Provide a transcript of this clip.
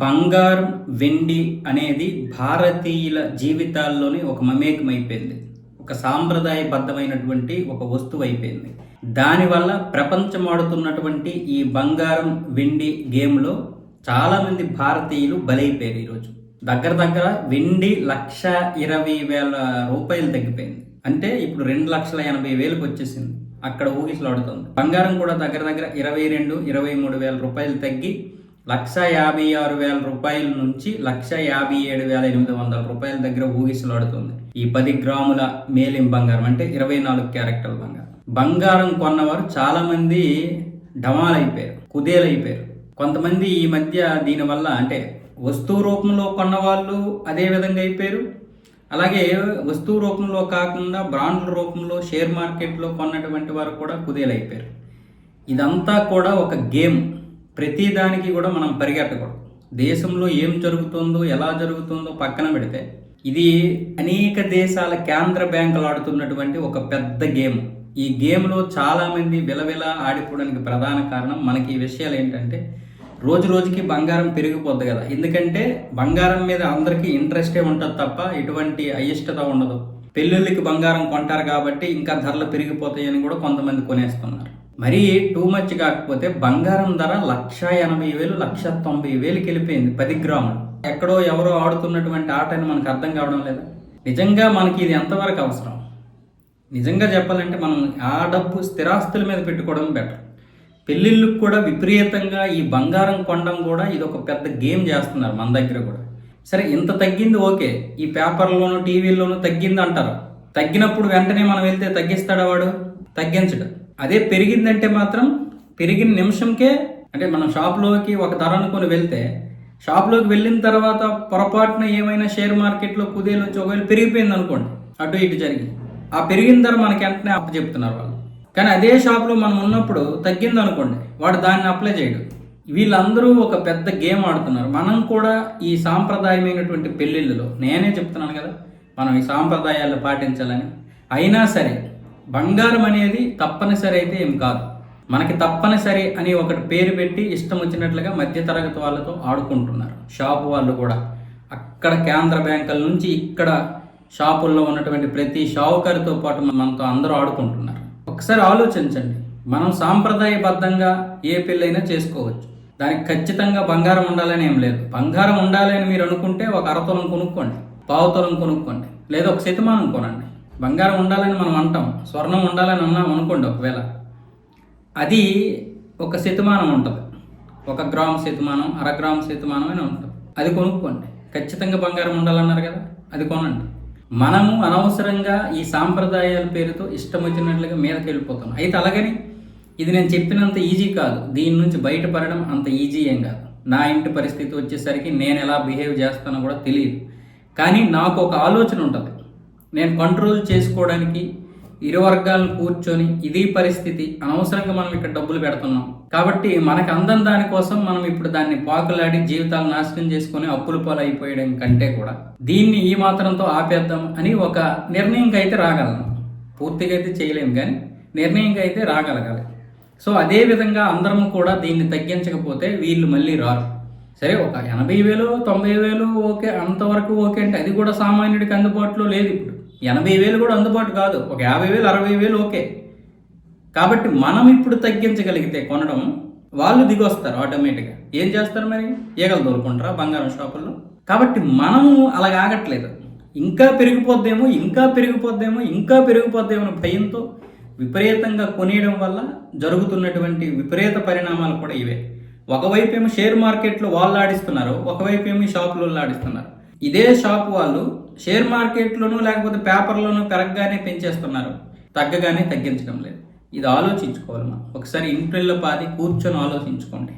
బంగారం వెండి అనేది భారతీయుల జీవితాల్లోనే ఒక మమేకం అయిపోయింది ఒక సాంప్రదాయబద్ధమైనటువంటి ఒక వస్తువు అయిపోయింది దానివల్ల ప్రపంచం ఆడుతున్నటువంటి ఈ బంగారం వెండి గేమ్లో చాలామంది భారతీయులు బలైపోయారు ఈరోజు. దగ్గర దగ్గర వెండి లక్ష ఇరవై వేల రూపాయలు తగ్గిపోయింది. అంటే ఇప్పుడు రెండు లక్షల ఎనభై వేలకు వచ్చేసింది. అక్కడ ఊగిసలాడుతుంది. బంగారం కూడా దగ్గర దగ్గర ఇరవై రెండు ఇరవై మూడు వేల రూపాయలు తగ్గి లక్ష యాభై ఆరు వేల రూపాయల నుంచి లక్ష యాభై ఏడు వేల ఎనిమిది వందల రూపాయల దగ్గర ఊగిసలాడుతుంది. ఈ పది గ్రాముల మేలిం బంగారం అంటే ఇరవై నాలుగు క్యారెక్టర్ల బంగారం. బంగారం కొన్నవారు చాలామంది డమాలైపోయారు కుదేలైపోయారు. కొంతమంది ఈ మధ్య దీనివల్ల అంటే వస్తువు రూపంలో కొన్న వాళ్ళు అదే విధంగా అయిపోయారు. అలాగే వస్తువు రూపంలో కాకుండా బ్రాండ్ల రూపంలో షేర్ మార్కెట్లో కొన్నటువంటి వారు కూడా కుదేలైపోయారు. ఇదంతా కూడా ఒక గేమ్. ప్రతిదానికి కూడా మనం పరిగెట్టకూడదు దేశంలో ఏం జరుగుతుందో ఎలా జరుగుతుందో పక్కన పెడితే ఇది అనేక దేశాల కేంద్ర బ్యాంకులు ఆడుతున్నటువంటి ఒక పెద్ద గేమ్. ఈ గేమ్లో చాలామంది విలవిల ఆడిపోవడానికి ప్రధాన కారణం మనకి ఈ విషయాలు ఏంటంటే రోజు రోజుకి బంగారం పెరిగిపోద్ది కదా. ఎందుకంటే బంగారం మీద అందరికీ ఇంట్రెస్టే ఉంటుంది తప్ప ఎటువంటి అయిష్టత ఉండదు. పెళ్ళిళ్ళకి బంగారం కొంటారు కాబట్టి ఇంకా ధరలు పెరిగిపోతాయని కూడా కొంతమంది కొనేస్తున్నారు. మరీ టూ మచ్ కాకపోతే బంగారం ధర లక్ష ఎనభై వేలు లక్ష తొంభై వేలుకి వెళ్ళిపోయింది పది గ్రాములు. ఎక్కడో ఎవరో ఆడుతున్నటువంటి ఆట అని మనకు అర్థం కావడం లేదా? నిజంగా మనకి ఇది ఎంతవరకు అవసరం? నిజంగా చెప్పాలంటే మనం ఆ డబ్బు స్థిరాస్తుల మీద పెట్టుకోవడం బెటర్ పెళ్ళిళ్ళకు కూడా విపరీతంగా ఈ బంగారం కొనడం కూడా ఇది ఒక పెద్ద గేమ్ చేస్తున్నారు మన దగ్గర కూడా. సరే ఇంత తగ్గింది ఓకే. ఈ పేపర్లోనూ టీవీల్లోనూ తగ్గింది అంటారు తగ్గినప్పుడు వెంటనే మనం వెళ్తే తగ్గిస్తాడా వాడు? తగ్గించడు. అదే పెరిగిందంటే మాత్రం పెరిగిన నిమిషంకే అంటే మనం షాప్లోకి ఒక ధర అనుకొని వెళ్తే షాప్లోకి వెళ్ళిన తర్వాత పొరపాటున ఏమైనా షేర్ మార్కెట్లో కుదేలు వచ్చి ఒకవేళ పెరిగిపోయింది అనుకోండి అటు ఇటు జరిగి ఆ పెరిగిన ధర మనకి వెంటనే అప్పు చెప్తున్నారు వాళ్ళు. కానీ అదే షాప్లో మనం ఉన్నప్పుడు తగ్గింది అనుకోండి వాడు దాన్ని అప్లై చేయడు. వీళ్ళందరూ ఒక పెద్ద గేమ్ ఆడుతున్నారు. మనం కూడా ఈ సాంప్రదాయమైనటువంటి పెళ్ళిళ్ళలో నేనే చెప్తున్నాను కదా మనం ఈ సాంప్రదాయాలు పాటించాలని. అయినా సరే బంగారం అనేది తప్పనిసరి అయితే ఏం కాదు. మనకి తప్పనిసరి అని ఒకటి పేరు పెట్టి ఇష్టం వచ్చినట్లుగా మధ్యతరగతి వాళ్ళతో ఆడుకుంటున్నారు. షాపు వాళ్ళు కూడా. అక్కడ కేంద్ర బ్యాంకుల నుంచి ఇక్కడ షాపుల్లో ఉన్నటువంటి ప్రతి షావుకారితో పాటు మనతో అందరూ ఆడుకుంటున్నారు. ఒకసారి ఆలోచించండి. మనం సాంప్రదాయబద్ధంగా ఏ పెళ్ళైనా చేసుకోవచ్చు. దానికి ఖచ్చితంగా బంగారం ఉండాలని ఏం లేదు. బంగారం ఉండాలని మీరు అనుకుంటే ఒక అరతులం కొనుక్కోండి పావుతులం కొనుక్కోండి లేదా ఒక శతమానం కొనండి. బంగారం ఉండాలని మనం అంటాం స్వర్ణం ఉండాలని అన్నాం అనుకోండి ఒకవేళ. అది ఒక శతమానం ఉంటుంది. ఒక గ్రామ్ శతమానం అర గ్రామ్ శతమానం అని ఉంటుంది. అది కొనుక్కోండి. ఖచ్చితంగా బంగారం ఉండాలన్నారు కదా అది కొనండి. మనము అనవసరంగా ఈ సాంప్రదాయాల పేరుతో ఇష్టం వచ్చినట్లుగా మీదకి వెళ్ళిపోతాం అయితే అలాగని ఇది నేను చెప్పినంత ఈజీ కాదు. దీని నుంచి బయటపడడం అంత ఈజీ ఏం కాదు. నా ఇంటి పరిస్థితి వచ్చేసరికి నేను ఎలా బిహేవ్ చేస్తానో కూడా తెలియదు. కానీ నాకు ఒక ఆలోచన ఉంటుంది. నేను కంట్రోల్ చేసుకోవడానికి ఇరు వర్గాలను కూర్చొని ఇది పరిస్థితి అనవసరంగా మనం ఇక్కడ డబ్బులు పెడుతున్నాం. కాబట్టి మనకు అందం దానికోసం మనం ఇప్పుడు దాన్ని పాకులాడి జీవితాలు నాశనం చేసుకుని అప్పుల పాలు అయిపోయడం కంటే కూడా దీన్ని ఈ మాత్రంతో ఆపేద్దాం అని ఒక నిర్ణయంకి అయితే రాగలను. పూర్తిగా అయితే చేయలేము కానీ నిర్ణయంకి అయితే రాగలగాలి. సో అదే విధంగా అందరం కూడా దీన్ని తగ్గించకపోతే వీళ్ళు మళ్ళీ రారు. సరే ఒక ఎనభై వేలు తొంభై వేలు ఓకే అంతవరకు ఓకే అంటే అది కూడా సామాన్యుడికి అందుబాటులో లేదు ఇప్పుడు. ఎనభై వేలు కూడా అందుబాటు కాదు. ఒక యాభై వేలు అరవై వేలు ఓకే. కాబట్టి మనం ఇప్పుడు తగ్గించగలిగితే కొనడం వాళ్ళు దిగొస్తారు ఆటోమేటిక్గా. ఏం చేస్తారు మరి? ఈగలు దొరుకుంటారా బంగారం షాపుల్లో? కాబట్టి మనము అలాగ ఆగట్లేదు. ఇంకా పెరిగిపోద్దేమో ఇంకా పెరిగిపోద్దేమో ఇంకా పెరిగిపోద్దేమో భయంతో విపరీతంగా కొనేయడం వల్ల జరుగుతున్నటువంటి విపరీత పరిణామాలు కూడా ఇవే. ఒకవైపు ఏమో షేర్ మార్కెట్లో వాళ్ళు ఆడిస్తున్నారు ఒకవైపు ఏమో ఈ ఆడిస్తున్నారు. ఇదే షాప్ వాళ్ళు షేర్ మార్కెట్లోనూ లేకపోతే పేపర్లోనూ పెరగగానే పెంచేస్తున్నారు. తగ్గగానే తగ్గించడం లేదు. ఇది ఆలోచించుకోవాలి మనం ఒకసారి ఇంట్లో పాది కూర్చొని ఆలోచించుకోండి.